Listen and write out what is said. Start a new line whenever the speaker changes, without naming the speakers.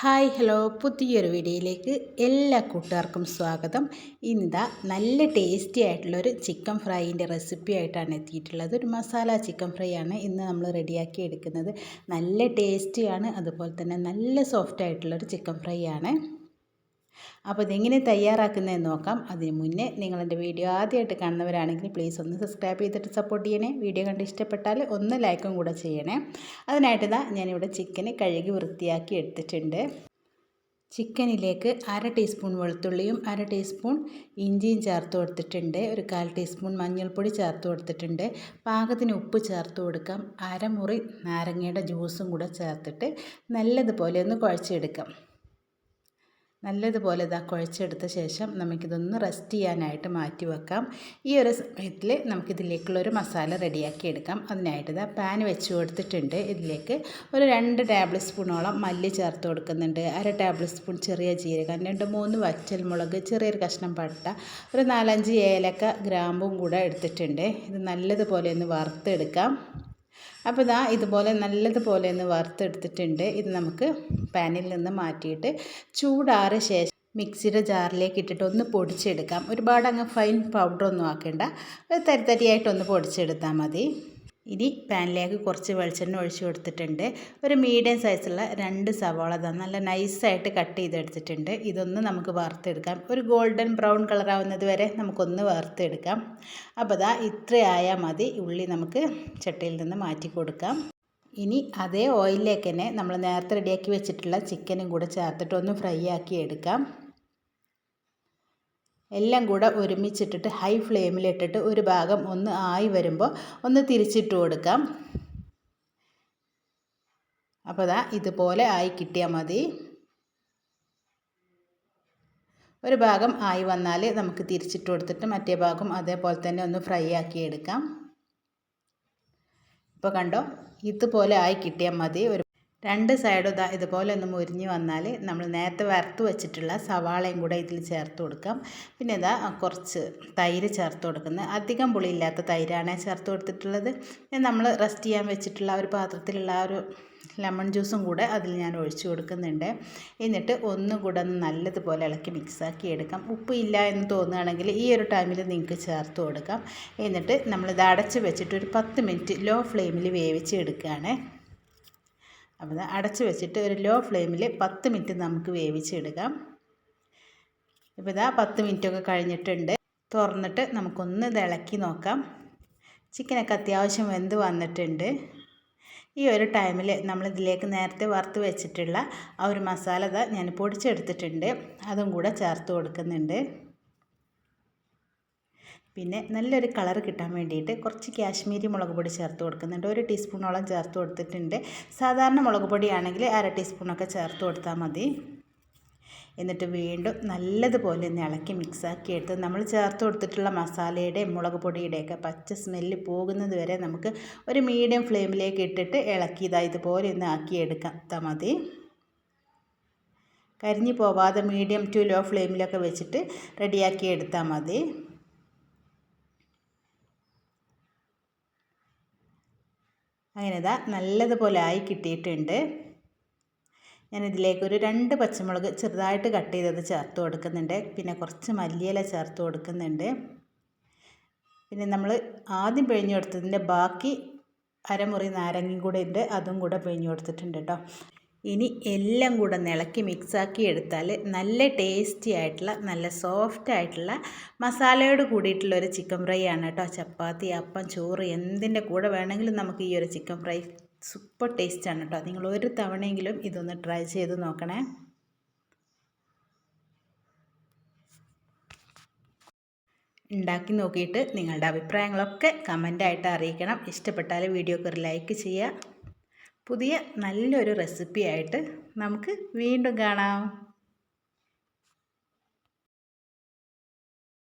Hi hello. പുതിയൊരു വീഡിയോയിലേക്ക് എല്ലാ കൂട്ടുകാർക്കും സ്വാഗതം. ഇന്നിതാ നല്ല ടേസ്റ്റി ആയിട്ടുള്ളൊരു ചിക്കൻ ഫ്രൈന്റെ റെസിപ്പി ആയിട്ടാണ് എത്തിയിട്ടുള്ളത്. ഒരു മസാല ചിക്കൻ ഫ്രൈ ആണ് ഇന്ന് നമ്മൾ റെഡിയാക്കി എടുക്കുന്നത്. നല്ല ടേസ്റ്റിയാണ് അതുപോലെ തന്നെ നല്ല സോഫ്റ്റ് ആയിട്ടുള്ളൊരു ചിക്കൻ ഫ്രൈ ആണ്. അപ്പോൾ ഇതെങ്ങനെ തയ്യാറാക്കുന്നതെന്ന് നോക്കാം. അതിന് മുന്നേ നിങ്ങളെന്റെ വീഡിയോ ആദ്യമായിട്ട് കാണുന്നവരാണെങ്കിൽ പ്ലീസ് ഒന്ന് സബ്സ്ക്രൈബ് ചെയ്തിട്ട് സപ്പോർട്ട് ചെയ്യണേ. വീഡിയോ കണ്ട് ഇഷ്ടപ്പെട്ടാൽ ഒന്ന് ലൈക്കും കൂടെ ചെയ്യണേ. അതിനായിട്ട് ഇതാ ഞാനിവിടെ ചിക്കന് കഴുകി വൃത്തിയാക്കി എടുത്തിട്ടുണ്ട്. ചിക്കനിലേക്ക് അര ടീസ്പൂൺ വെളുത്തുള്ളിയും അര ടീസ്പൂൺ ഇഞ്ചിയും ചേർത്ത് കൊടുത്തിട്ടുണ്ട്. ഒരു കാൽ ടീസ്പൂൺ മഞ്ഞൾപ്പൊടി ചേർത്ത് കൊടുത്തിട്ടുണ്ട്. പാകത്തിന് ഉപ്പ് ചേർത്ത് കൊടുക്കാം. അരമുറി നാരങ്ങയുടെ ജ്യൂസും കൂടെ ചേർത്തിട്ട് നല്ലതുപോലെ ഒന്ന് കുഴച്ചെടുക്കാം. നല്ലതുപോലെ ഇതാ കുഴച്ചെടുത്ത ശേഷം നമുക്കിതൊന്ന് റെസ്റ്റ് ചെയ്യാനായിട്ട് മാറ്റി വെക്കാം. ഈ ഒരു സമയത്തിൽ നമുക്കിതിലേക്കുള്ളൊരു മസാല റെഡിയാക്കി എടുക്കാം. അതിനായിട്ട് ഇതാ പാൻ വെച്ച് കൊടുത്തിട്ടുണ്ട്. ഇതിലേക്ക് ഒരു രണ്ട് ടേബിൾ സ്പൂണോളം മല്ലി ചേർത്ത് കൊടുക്കുന്നുണ്ട്. അര ടേബിൾ സ്പൂൺ ചെറിയ ജീരകം രണ്ട് മൂന്ന് വറ്റൽ മുളക് ചെറിയൊരു കഷ്ണം പട്ട ഒരു നാലഞ്ച് ഏലക്ക ഗ്രാമ്പും കൂടെ എടുത്തിട്ടുണ്ട്. ഇത് നല്ലതുപോലെ ഒന്ന് വറുത്തെടുക്കാം. അപ്പോൾ ഇതാ ഇതുപോലെ നല്ലതുപോലെ ഒന്ന് വറുത്തെടുത്തിട്ടുണ്ട്. ഇത് നമുക്ക് പാനിൽ നിന്ന് മാറ്റിയിട്ട് ചൂടാറിയ ശേഷം മിക്സിയുടെ ജാറിലേക്ക് ഇട്ടിട്ട് ഒന്ന് പൊടിച്ചെടുക്കാം. ഒരുപാട് അങ്ങ് ഫൈൻ പൗഡറൊന്നും ആക്കേണ്ട. തരിത്തരിയായിട്ടൊന്ന് പൊടിച്ചെടുത്താൽ മതി. ഇനി പാനിലേക്ക് കുറച്ച് വെളിച്ചെണ്ണ ഒഴിച്ച് കൊടുത്തിട്ടുണ്ട്. ഒരു മീഡിയം സൈസുള്ള രണ്ട് സവാള നല്ല നൈസായിട്ട് കട്ട് ചെയ്തെടുത്തിട്ടുണ്ട്. ഇതൊന്ന് നമുക്ക് വറുത്തെടുക്കാം. ഒരു ഗോൾഡൻ ബ്രൗൺ കളറാവുന്നത് വരെ നമുക്കൊന്ന് വറുത്തെടുക്കാം. അപ്പോൾ ദാ ഇത്രയായാൽ മതി. ഉള്ളി നമുക്ക് ചട്ടിയിൽ നിന്ന് മാറ്റി കൊടുക്കാം. ഇനി അതേ ഓയിലിലേക്ക് തന്നെ നമ്മൾ നേരത്തെ റെഡിയാക്കി വെച്ചിട്ടുള്ള ചിക്കനും കൂടെ ചേർത്തിട്ട് ഒന്ന് ഫ്രൈ ആക്കി എടുക്കാം. എല്ലാം കൂടെ ഒരുമിച്ചിട്ടിട്ട് ഹൈ ഫ്ലെയിമിലിട്ടിട്ട് ഒരു ഭാഗം ഒന്ന് ആയി വരുമ്പോൾ ഒന്ന് തിരിച്ചിട്ട് കൊടുക്കാം. അപ്പോൾ അതാ ഇതുപോലെ ആയി കിട്ടിയാൽ മതി. ഒരു ഭാഗം ആയി വന്നാൽ നമുക്ക് തിരിച്ചിട്ട് കൊടുത്തിട്ട് മറ്റേ ഭാഗം അതേപോലെ തന്നെ ഒന്ന് ഫ്രൈ ആക്കി എടുക്കാം. ഇപ്പോൾ കണ്ടോ? ഇതുപോലെ ആയി കിട്ടിയാൽ മതി. ഒരു രണ്ട് സൈഡും ഇതാ ഇതുപോലെ ഒന്ന് മുരിഞ്ഞ് വന്നാൽ നമ്മൾ നേരത്തെ വറുത്ത് വെച്ചിട്ടുള്ള സവാളയും കൂടെ ഇതിൽ ചേർത്ത് കൊടുക്കാം. പിന്നെ ഇതാ കുറച്ച് തൈര് ചേർത്ത് കൊടുക്കുന്നത്. അധികം പുളിയില്ലാത്ത തൈരാണ് ചേർത്ത് കൊടുത്തിട്ടുള്ളത്. പിന്നെ നമ്മൾ റെസ്റ്റ് ചെയ്യാൻ വെച്ചിട്ടുള്ള ഒരു പാത്രത്തിലുള്ള ആ ഒരു ലെമൺ ജ്യൂസും കൂടെ അതിൽ ഞാൻ ഒഴിച്ചു കൊടുക്കുന്നുണ്ട്. എന്നിട്ട് ഒന്നും കൂടെ ഒന്ന് നല്ലതുപോലെ ഇളക്കി മിക്സാക്കി എടുക്കാം. ഉപ്പ് ഇല്ല എന്ന് തോന്നുകയാണെങ്കിൽ ഈ ഒരു ടൈമിൽ നിങ്ങൾക്ക് ചേർത്ത് കൊടുക്കാം. എന്നിട്ട് നമ്മളിത് അടച്ച് വെച്ചിട്ട് ഒരു പത്ത് മിനിറ്റ് ലോ ഫ്ലെയിമിൽ വേവിച്ച് എടുക്കുകയാണ്. അപ്പോൾ അടച്ച് വെച്ചിട്ട് ഒരു ലോ ഫ്ലെയിമിൽ പത്ത് മിനിറ്റ് നമുക്ക് വേവിച്ചെടുക്കാം ഇപ്പോൾ ഇതാ പത്ത് മിനിറ്റൊക്കെ കഴിഞ്ഞിട്ടുണ്ട്. തുറന്നിട്ട് നമുക്കൊന്ന് ഇളക്കി നോക്കാം. ചിക്കനൊക്കെ അത്യാവശ്യം വെന്ത് വന്നിട്ടുണ്ട്. ഈ ഒരു ടൈമിൽ നമ്മളിതിലേക്ക് നേരത്തെ വറുത്ത് വെച്ചിട്ടുള്ള ആ ഒരു മസാല ഞാൻ പൊടിച്ചെടുത്തിട്ടുണ്ട്. അതും കൂടെ ചേർത്ത് കൊടുക്കുന്നുണ്ട്. പിന്നെ നല്ലൊരു കളർ കിട്ടാൻ വേണ്ടിയിട്ട് കുറച്ച് കാശ്മീരി മുളക് പൊടി ചേർത്ത് കൊടുക്കുന്നുണ്ട്. ഒരു ടീസ്പൂണോളം ചേർത്ത് കൊടുത്തിട്ടുണ്ട്. സാധാരണ മുളക് പൊടിയാണെങ്കിൽ അര ടീസ്പൂണൊക്കെ ചേർത്ത് കൊടുത്താൽ മതി. എന്നിട്ട് വീണ്ടും നല്ലതുപോലെ ഒന്ന് ഇളക്കി മിക്സാക്കി എടുത്ത് നമ്മൾ ചേർത്ത് കൊടുത്തിട്ടുള്ള മസാലയുടെയും മുളക് പൊടിയുടെയൊക്കെ പച്ച സ്മെല്ല് പോകുന്നത് വരെ നമുക്ക് ഒരു മീഡിയം ഫ്ലെയിമിലേക്ക് ഇട്ടിട്ട് ഇളക്കി ഇതാ ഇതുപോലെ ഒന്ന് ആക്കി എടുക്കാം മതി. കരിഞ്ഞു പോവാതെ മീഡിയം ടു ലോ ഫ്ലെയിമിലൊക്കെ വെച്ചിട്ട് റെഡിയാക്കി എടുത്താൽ മതി. അങ്ങനെ ഇതാ നല്ലതുപോലെ ആയി കിട്ടിയിട്ടുണ്ട്. ഞാനിതിലേക്ക് ഒരു രണ്ട് പച്ചമുളക് ചെറുതായിട്ട് കട്ട് ചെയ്തത് ചേർത്ത് കൊടുക്കുന്നുണ്ട്. പിന്നെ കുറച്ച് മല്ലിയില ചേർത്ത് കൊടുക്കുന്നുണ്ട്. പിന്നെ നമ്മൾ ആദ്യം പിഴിഞ്ഞു കൊടുത്തതിന്റെ ബാക്കി അരമുറി നാരങ്ങയും കൂടെ ഉണ്ട് അതും കൂടെ പിഴിഞ്ഞു കൊടുത്തിട്ടുണ്ട് കേട്ടോ. ഇനി എല്ലാം കൂടെ ഇളക്കി മിക്സാക്കി എടുത്താൽ നല്ല ടേസ്റ്റി ആയിട്ടുള്ള നല്ല സോഫ്റ്റ് ആയിട്ടുള്ള മസാലയോട് കൂടിയിട്ടുള്ള ഒരു ചിക്കൻ ഫ്രൈ ആണ് കേട്ടോ. ചപ്പാത്തി അപ്പം ചോറ് എന്തിന്റെ കൂടെ വേണമെങ്കിലും നമുക്ക് ഈ ഒരു ചിക്കൻ ഫ്രൈ സൂപ്പർ ടേസ്റ്റ് ആണ് കേട്ടോ. നിങ്ങൾ ഒരു തവണയെങ്കിലും ഇതൊന്ന് ട്രൈ ചെയ്ത് നോക്കണേ. ഉണ്ടാക്കി നോക്കിയിട്ട് നിങ്ങളുടെ അഭിപ്രായങ്ങളൊക്കെ കമന്റായിട്ട് അറിയിക്കണം. ഇഷ്ടപ്പെട്ടാൽ വീഡിയോക്ക് ഒരു ലൈക്ക് ചെയ്യുക. പുതിയ നല്ലൊരു റെസിപ്പി ആയിട്ട് നമുക്ക് വീണ്ടും കാണാം.